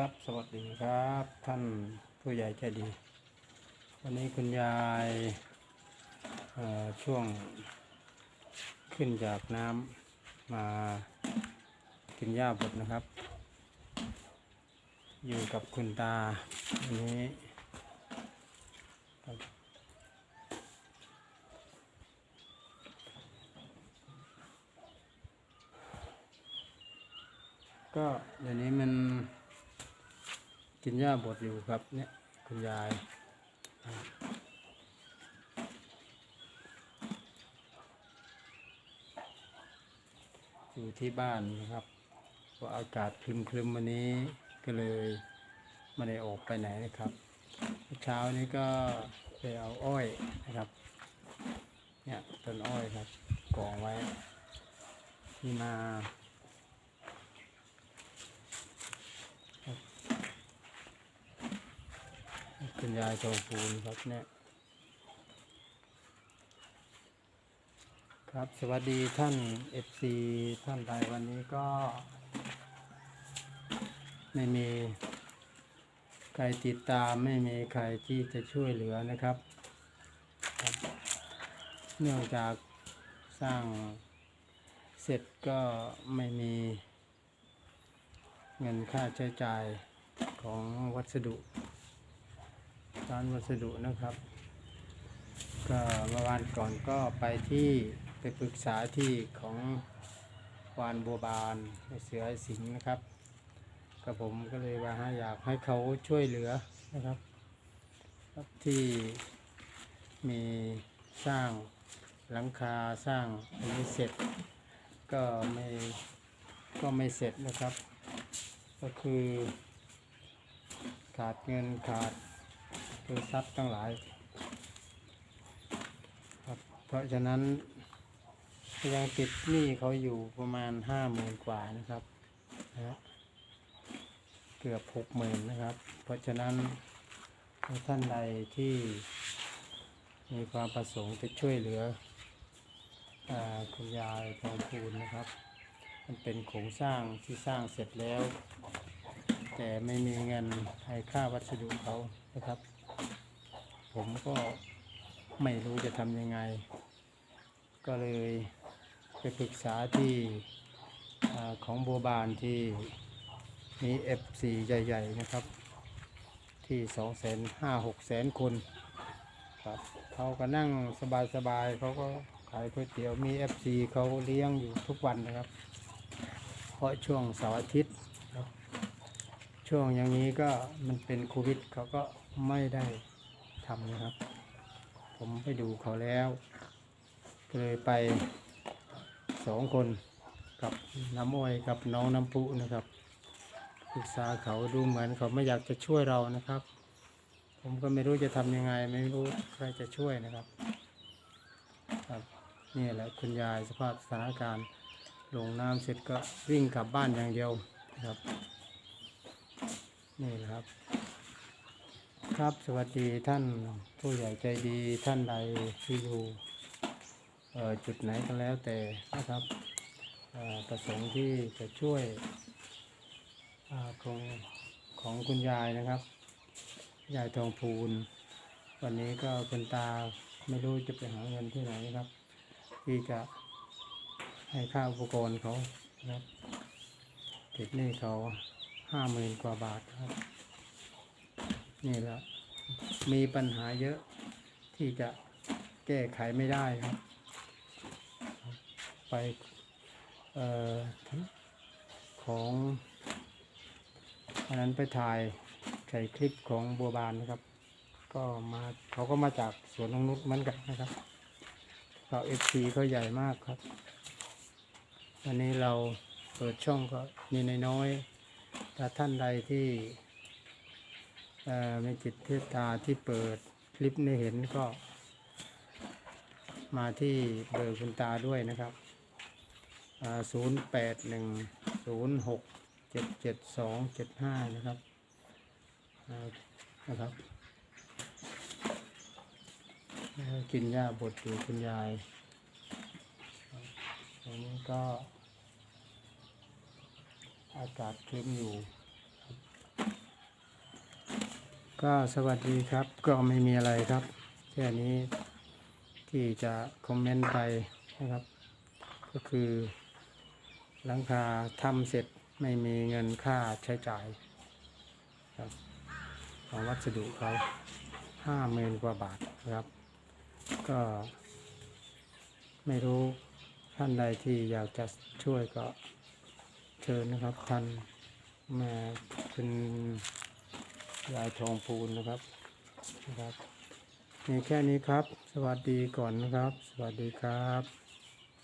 ครับ สวัสดีครับ ท่านผู้ใหญ่ใจดี วันนี้คุณยายช่วงขึ้นจากน้ำมากินหญ้าบดนะครับ อยู่กับคุณตาวันนี้ก็เดี๋ยวนี้มัน กินหญ้าบดอยู่ครับ เนี่ยคุณยายอยู่ที่บ้านนะครับเพราะอากาศคลึมๆวันนี้ก็เลยไม่ได้ออกไปไหนนะครับ เช้านี้ก็ไปเอาอ้อยนะครับ เนี่ยต้นอ้อยครับกองไว้ที่นาครับ คุณยายทองพูนครับเนี่ย ครับสวัสดีท่าน FC ท่านใดวันนี้ก็ ไม่มีใครติดตามไม่มีใครที่จะช่วยเหลือนะครับ เนื่องจากสร้างเสร็จก็ไม่มีเงินค่าใช้จ่ายของวัสดุ ร้านวัสดุนะครับ ก็เมื่อวานก่อนก็ไปที่ไปปรึกษาที่ของวานบัวบานไอเสือไอสิงห์นะครับก็ผมก็เลยว่าอยากให้เขาช่วยเหลือนะครับครับ ที่มีสร้างหลังคาสร้างอันนี้เสร็จ ก็ไม่ก็ไม่เสร็จนะครับ ก็คือขาดเงินขาด คือทรัพย์ทั้งหลายครับเพราะฉะนั้นยังติดหนี้เขาอยู่ประมาณห้าหมื่นกว่านะครับนะเกือบหกหมื่นนะครับ เพราะฉะนั้นท่านใดที่มีความประสงค์จะช่วยเหลืออคุณยายทองพูนนะครับ มันเป็นโครงสร้างที่สร้างเสร็จแล้ว แต่ไม่มีเงินให้ค่าวัสดุเขานะครับ ผมก็ไม่รู้จะทำยังไง ก็เลยไปปรึกษาที่ของบัวบานที่มี F4 ใหญ่ ๆ นะครับ ที่สองแสนห้าหกแสนคนครับเขาก็นั่งสบายๆเขาก็ขายก๋วยเตี๋ยวมี F4 เขาเลี้ยงอยู่ทุกวันนะครับ เพราะช่วงเสาร์อาทิตย์ช่วงอย่างนี้ก็มันเป็นโควิดเขาก็ไม่ได้ ทำนะครับ ผมไปดูเขาแล้วเลยไปสองคนกับน้ำอ้อยกับน้องน้ำพุนะครับปรึกษาเขาดูเหมือนเขาไม่อยากจะช่วยเรานะครับ ผมก็ไม่รู้จะทำยังไง ไม่รู้ใครจะช่วยนะครับครับนี่แหละคุณยายสภาพสถานการณ์ลงน้ำเสร็จก็วิ่งกลับบ้านอย่างเดียวนะครับ นี่แหละครับ ครับ สวัสดีท่านผู้ใหญ่ใจดีท่านใดที่อยู่จุดไหนก็แล้วแต่นะครับประสงค์ที่จะช่วยอของของคุณยายนะครับ ยายทองพูน วันนี้ก็คุณตาไม่รู้จะไปหาเงินที่ไหนครับ ที่จะให้ค่าอุปกรณ์เขานะครับติดหนี้เขาห้าหมื่นกว่าบาทครับ นี่แหละมีปัญหาเยอะที่จะแก้ไขไม่ได้ครับ ไปออของอันนั้นไปถ่ายใส่คลิปของบัวบานนะครับ ก็มาเขาก็มาจากสวนนงนุชเหมือนกันนะครับเขาเอฟซีเขาใหญ่มากครับวันนี้เราเปิดช่องก็มีน้อยๆถ้าท่านใดที่ มีจิตเมตตาที่เปิดคลิปนี้เห็นก็ มาที่เบอร์คุณตาด้วยนะครับศูนย์แปดหนึ่งศูนย์หกเจ็ดเจ็ดสองเจ็ดห้านะครับนะครับ กินหญ้าบดอยู่คุณยายตรงนี้ก็อากาศคลึ้มอยู่ ก็สวัสดีครับก็ไม่มีอะไรครับ แค่นี้ที่จะคอมเมนต์ไปนะครับ ก็คือหลังคาทำเสร็จไม่มีเงินค่าใช้จ่ายครับของวัสดุเขาห้าหมื่นกว่าบาทครับ ก็ ไม่รู้ท่านใดที่อยากจะช่วยก็เชิญนะครับท่านมาเป็น ยายทองพูนนะครับนะครับมีแค่นี้ครับ สวัสดีก่อนนะครับ สวัสดีครับ